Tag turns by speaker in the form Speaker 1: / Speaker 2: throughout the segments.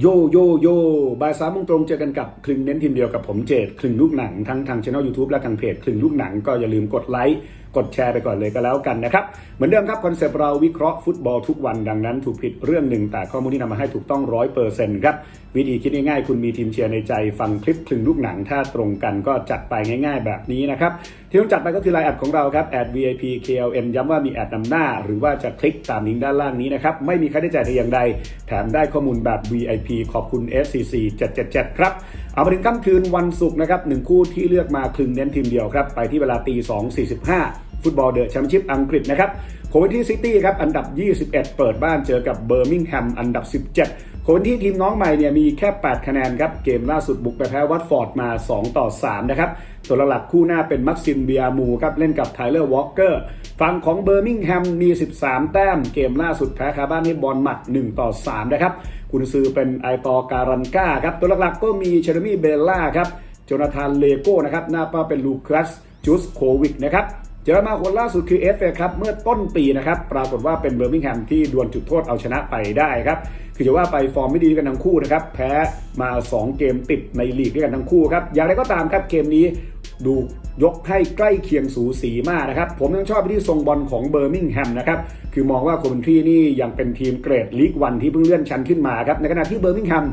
Speaker 1: โยโยโยบ่ายสามโมงตรงเจอกันกับคลึงเน้นทีมเดียวกับผมเจดคลึงลูกหนังทั้งทางช่องยูทูบและทางเพจคลึงลูกหนังก็อย่าลืมกดไลค์กดแชร์ไปก่อนเลยก็แล้วกันนะครับ เหมือนเดิมครับคอนเซปต์เราวิเคราะห์ฟุตบอลทุกวันดังนั้นถูกผิดเรื่องหนึ่งแต่ข้อมูลที่นำมาให้ถูกต้องร้อยเปอร์เซ็นต์ครับ วิธีคิดง่ายๆ คุณมีทีมเชียร์ในใจฟังคลิปคลึงลูกหนัง ถ้าตรงกันก็จัดไปง่ายๆ แบบนี้นะครับ ที่ต้องจัดไปก็คือไลน์แอดของเราครับแอด VIP KLM ย้ำว่ามีแอดนำหน้า หรือว่าจะคลิกตามลิงก์ด้านล่างนี้นะครับ ไม่มีค่าใช้จ่ายแต่อย่างใด แถมได้ข้อมูลแบบ VIP ขอบคุณ SCC 777 ครับ เอามาถึงค่ำคืนวันศุกร์นะครับหนึ่งคู่ที่เลือกมาคลึงเน้นทีมเดียวครับไปที่เวลาตี2.45ฟุตบอลเดอะแชมเปี้ยนชิพอังกฤษนะครับโคเวนที่ซิตี้ครับ อันดับ 21 เปิดบ้านเจอกับเบอร์มิงแฮม อันดับ 17 คนที่ทีมน้องใหม่เนี่ยมีแค่ 8 คะแนนครับ เกมล่าสุดบุกไปแพ้วัตฟอร์ดมา 2 ต่อ 3 นะครับ ตัวหลักๆคู่หน้าเป็นมักซิมเบียมูครับ เล่นกับไทเลอร์วอลเกอร์ฝั่งของเบอร์มิงแฮมมี 13 แต้ม เกมล่าสุดแพ้คาบ้านให้บอลหมัด 1 ต่อ 3 นะครับคุณซือเป็นไอตอการันก้าครับ ตัวหลักๆก็มีเชอร์มี่เบลล่าครับโจนาธานเลโก้นะครับหน้าป้าเป็นลูคัสจูสโควิกนะครับ เจอมาคนล่าสุดคือเอฟเอครับเมื่อต้นปีนะครับปรากฏว่าเป็นเบอร์มิงแฮมที่ดวลจุดโทษเอาชนะไปได้ครับคือจะว่าไปฟอร์มไม่ดีกันทั้งคู่นะครับแพ้มา 2 เกมติดในลีกด้วยกันทั้งคู่ครับอย่างไรก็ตามครับเกมนี้ดูยกให้ใกล้เคียงสูสีมากนะครับ ผมยังชอบไปที่ทรงบอลของเบอร์มิงแฮมนะครับ คือมองว่าโคเวนทรีนี่ยังเป็นทีมเกรดลีกวันที่เพิ่งเลื่อนชั้นขึ้นมาครับ ในขณะที่เบอร์มิงแฮม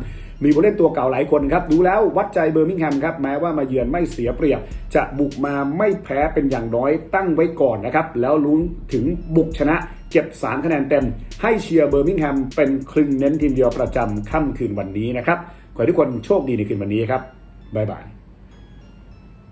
Speaker 1: มีผู้เล่นตัวเก่าหลายคนครับ ดูแล้ววัดใจเบอร์มิงแฮมครับ แม้ว่ามาเยือนไม่เสียเปรียบ จะบุกมาไม่แพ้เป็นอย่างน้อยตั้งไว้ก่อนนะครับ แล้วลุ้นถึงบุกชนะเก็บ 3 คะแนนเต็ม ให้เชียร์เบอร์มิงแฮมเป็นคลึงเน้นทีมเดียวประจำค่ำคืนวันนี้นะครับ ขอให้ทุกคนโชคดีในคืนวันนี้ครับบ๊ายบาย